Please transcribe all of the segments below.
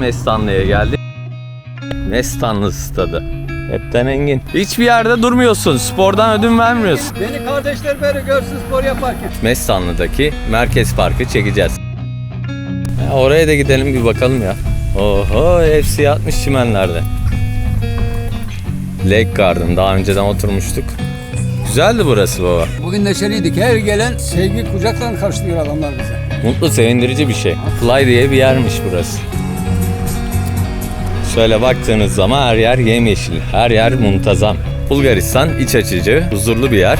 Mestanlı'ya geldik. Mestanlı stadı. Hepten Engin. Hiçbir yerde durmuyorsun. Spordan ödün vermiyorsun. Beni kardeşler böyle görsün spor yaparken. Mestanlı'daki Merkez Parkı çekeceğiz. Ya oraya da gidelim bir bakalım ya. Oho hepsi yatmış çimenlerde. Lake Garden daha önceden oturmuştuk. Güzeldi burası baba. Bugün neşeliydik. Her gelen sevgi kucakla karşılıyor adamlar bize. Mutlu sevindirici bir şey. Fly diye bir yermiş burası. Şöyle baktığınız zaman her yer yemyeşil, her yer muntazam. Bulgaristan iç açıcı, huzurlu bir yer.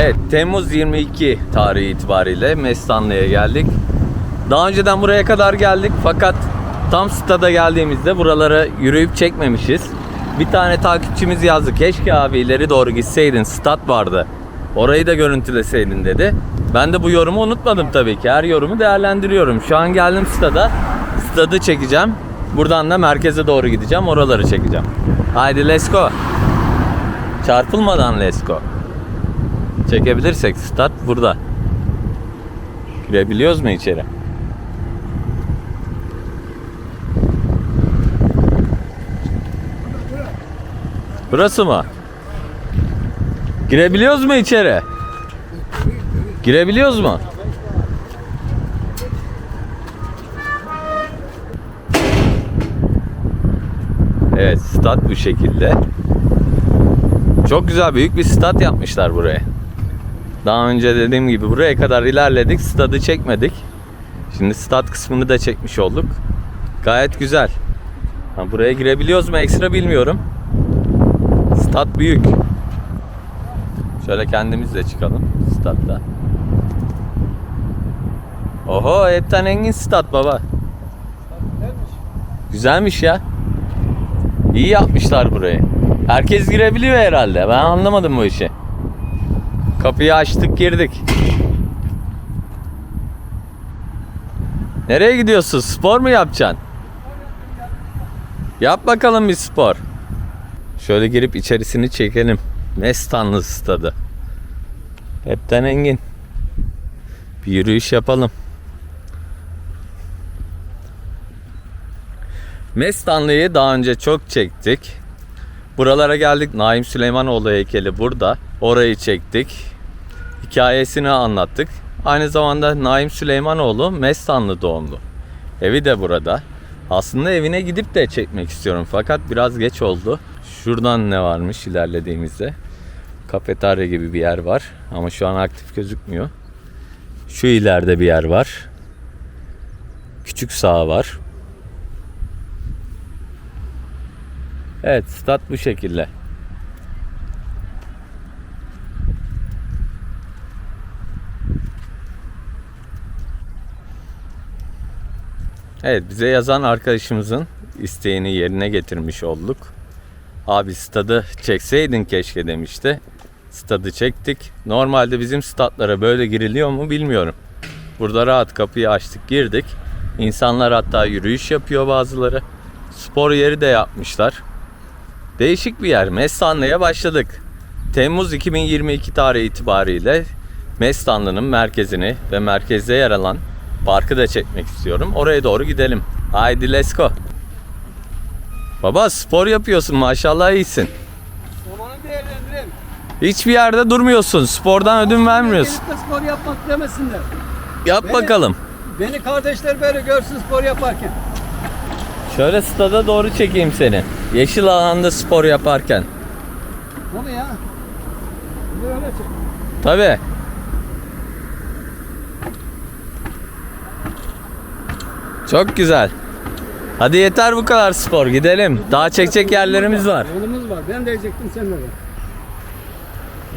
Evet, Temmuz 22 tarihi itibariyle Mestanlı'ya geldik. Daha önceden buraya kadar geldik fakat tam stada geldiğimizde buralara yürüyüp çekmemişiz. Bir tane takipçimiz yazdı. Keşke abi ileri doğru gitseydin. Stat vardı. Orayı da görüntüleseydin dedi. Ben de bu yorumu unutmadım tabii ki. Her yorumu değerlendiriyorum. Şu an geldim stada. Stadı çekeceğim. Buradan da merkeze doğru gideceğim. Oraları çekeceğim. Haydi let's go. Çarpılmadan let's go. Çekebilirsek stat burada. Girebiliyoruz mu içeri? Burası mı? Girebiliyoruz mu içeri? Girebiliyoruz mu? Stat bu şekilde. Çok güzel büyük bir stat yapmışlar buraya. Daha önce dediğim gibi buraya kadar ilerledik. Stadı çekmedik. Şimdi stat kısmını da çekmiş olduk. Gayet güzel. Ha, buraya girebiliyoruz mu ekstra bilmiyorum. Stat büyük. Şöyle kendimiz de çıkalım statta. Oho hepten engin stat baba. Güzelmiş ya. İyi yapmışlar burayı. Herkes girebiliyor herhalde. Ben anlamadım bu işi. Kapıyı açtık girdik. Nereye gidiyorsun? Spor mu yapacaksın? Yap bakalım bir spor. Şöyle girip içerisini çekelim. Mestanlı stadı. Hepten engin. Bir yürüyüş yapalım. Mestanlı'yı daha önce çok çektik. Buralara geldik. Naim Süleymanoğlu heykeli burada. Orayı çektik. Hikayesini anlattık. Aynı zamanda Naim Süleymanoğlu Mestanlı doğumlu. Evi de burada. Aslında evine gidip de çekmek istiyorum fakat biraz geç oldu. Şuradan ne varmış ilerlediğimizde? Kafeterya gibi bir yer var ama şu an aktif gözükmüyor. Şu ileride bir yer var. Küçük saha var. Evet, stat bu şekilde. Evet, bize yazan arkadaşımızın isteğini yerine getirmiş olduk. Abi stadı çekseydin keşke demişti. Stadı çektik. Normalde bizim statlara böyle giriliyor mu bilmiyorum. Burada rahat kapıyı açtık girdik. İnsanlar hatta yürüyüş yapıyor bazıları. Spor yeri de yapmışlar. Değişik bir yer. Mestanlı'ya başladık. Temmuz 2022 tarihi itibariyle Mestanlı'nın merkezini ve merkezde yer alan parkı da çekmek istiyorum. Oraya doğru gidelim. Haydi let's go. Baba spor yapıyorsun maşallah iyisin. Zamanı değerlendirelim. Hiçbir yerde durmuyorsun. Spordan ödün vermiyorsun. Gelip de spor yapmak demesinler. Yap Beni- bakalım. Beni kardeşler böyle görsün spor yaparken. Şöyle stada doğru çekeyim seni. Yeşil alanda spor yaparken. Bunu ya. Böyle çek. Tabii. Çok güzel. Hadi yeter bu kadar spor. Gidelim. Daha çekecek yerlerimiz var. Yolumuz var. Ben de diyecektim sen de var.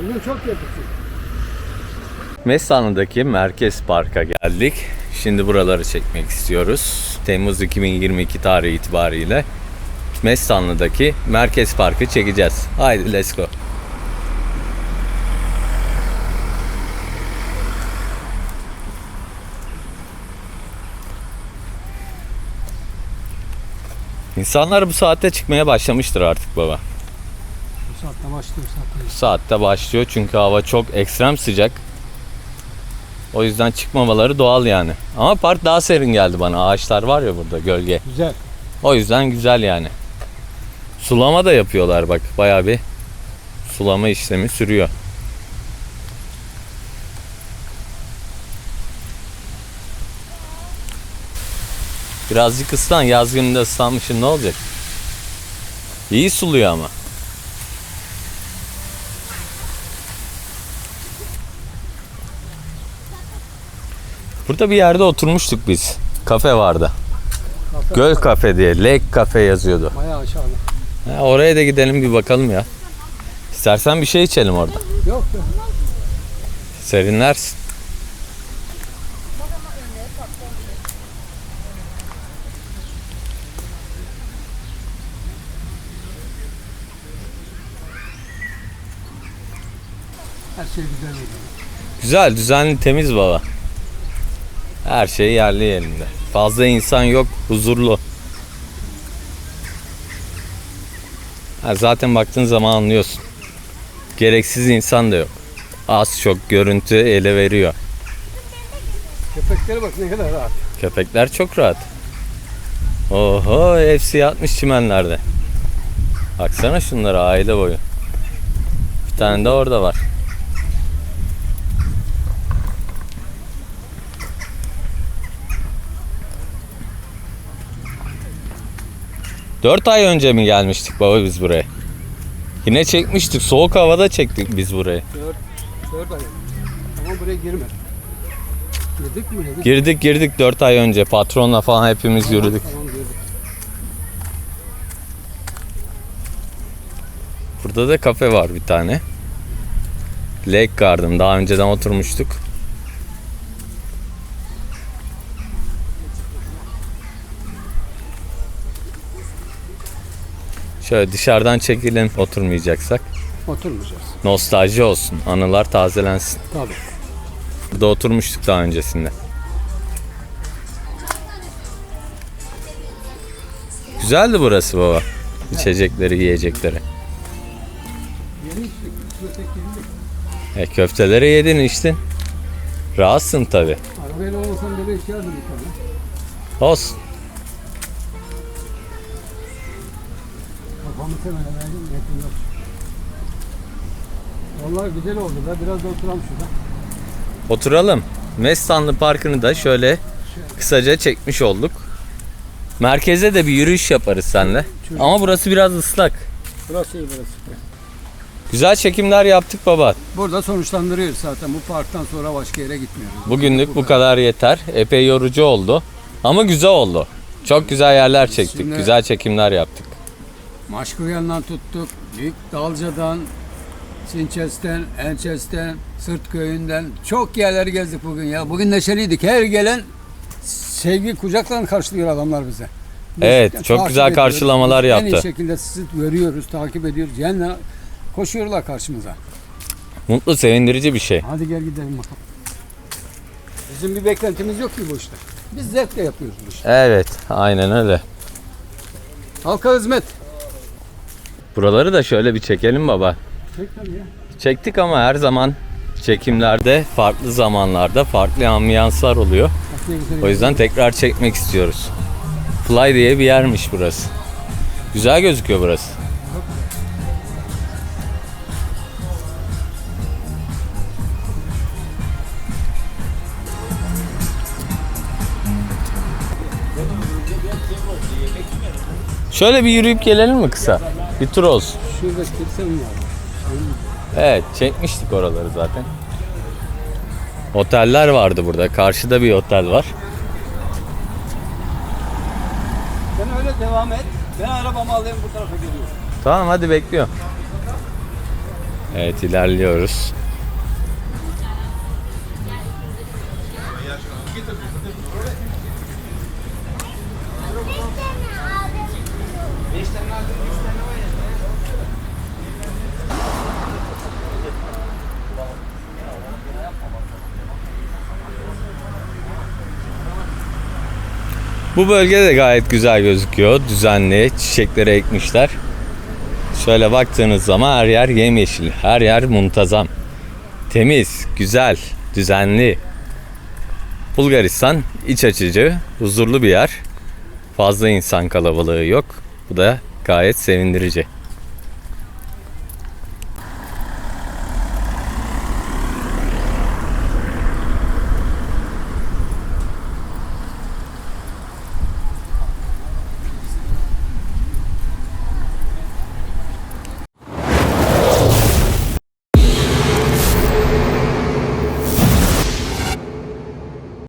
Bugün çok yapıyorsun. Mestanlı'daki Merkez Park'a geldik. Şimdi buraları çekmek istiyoruz. Temmuz 2022 tarihi itibariyle Mestanlı'daki Merkez Park'ı çekeceğiz. Haydi let's go. İnsanlar bu saatte çıkmaya başlamıştır artık baba. Bu saatte başlıyor zaten. Bu saatte başlıyor çünkü hava çok ekstrem sıcak. O yüzden çıkmamaları doğal yani. Ama park daha serin geldi bana. Ağaçlar var ya burada gölge. Güzel. O yüzden güzel yani. Sulama da yapıyorlar bak. Bayağı bir sulama işlemi sürüyor. Birazcık ıslan. Yaz gününde ıslanmışsın ne olacak? İyi suluyor ama. Burada bir yerde oturmuştuk biz. Kafe vardı. Kafe Göl kafe diye. Lake kafe yazıyordu. Bayağı aşağıda. Ha, oraya da gidelim bir bakalım ya. İstersen bir şey içelim orada. Yok yok. Serinlersin. Her şey güzel oluyor. Güzel, düzenli, temiz baba. Her şey yerli yerinde. Fazla insan yok, huzurlu. Ha, zaten baktığın zaman anlıyorsun. Gereksiz insan da yok. Az çok görüntü ele veriyor. Köpeklere bak ne kadar rahat. Köpekler çok rahat. Oho hepsi yatmış çimenlerde. Baksana şunlara aile boyu. Bir tane de orada var. Dört ay önce mi gelmiştik baba biz buraya? Yine çekmiştik. Soğuk havada çektik biz burayı. Dört, dört ay. Ama buraya girme. Girdik mi? Girdik. Girdik girdik 4 ay önce. Patronla falan hepimiz yürüdük. Tamam girdik. Burada da kafe var bir tane. Lake Garden. Daha önceden oturmuştuk. Şöyle dışarıdan çekelim oturmayacaksak. Oturmayacağız. Nostalji olsun. Anılar tazelensin. Tabii. Burada oturmuştuk daha öncesinde. Güzeldi burası baba. İçecekleri, yiyecekleri. E, köfteleri yedin içtin. Rahatsın tabi. Arabayla olmasam böyle bir tane. Olsun. Kafamı temele verdim. Yetim yok. Vallahi güzel oldu da biraz da oturalım şurada. Oturalım. Mestanlı Parkı'nı da şöyle kısaca çekmiş olduk. Merkeze de bir yürüyüş yaparız seninle. Ama burası biraz ıslak. Burası iyi burası. Güzel çekimler yaptık baba. Burada sonuçlandırıyoruz zaten. Bu parktan sonra başka yere gitmiyoruz. Bugünlük bu kadar yeter. Epey yorucu oldu. Ama güzel oldu. Çok güzel yerler çektik. Güzel çekimler yaptık. Maşkıyan'dan tuttuk, Büyük Dalca'dan, Sinçes'ten, Ençes'ten, Sırt Köyü'nden çok yerleri gezdik bugün ya. Bugün neşeliydik. Her gelen sevgi kucakla karşılıyor adamlar bize. Biz Evet, çok güzel ediyoruz. karşılamalar Biz En yaptı. iyi şekilde sizi görüyoruz, takip ediyoruz. Yani koşuyorlar karşımıza. Mutlu, sevindirici bir şey. Hadi gel gidelim bakalım. Bizim bir beklentimiz yok ki bu işte. Biz zevkle yapıyoruz bu işi. Evet, aynen öyle. Halka hizmet. Buraları da şöyle bir çekelim baba. Çek tabii ya. Çektik ama her zaman çekimlerde farklı zamanlarda farklı ambiyanslar oluyor. O yüzden tekrar çekmek istiyoruz. Fly diye bir yermiş burası. Güzel gözüküyor burası. Şöyle bir yürüyüp gelelim mi kısa? Bir tur olsun. Şurada kilise mi var? Evet çekmiştik oraları zaten. Oteller vardı burada. Karşıda bir otel var. Sen öyle devam et. Ben arabamı alayım bu tarafa geliyorum. Tamam hadi bekliyorum. Evet ilerliyoruz. Bu bölge de gayet güzel gözüküyor. Düzenli, çiçekleri ekmişler. Şöyle baktığınız zaman her yer yemyeşil, her yer muntazam. Temiz, güzel, düzenli. Bulgaristan iç açıcı, huzurlu bir yer. Fazla insan kalabalığı yok. Bu da gayet sevindirici.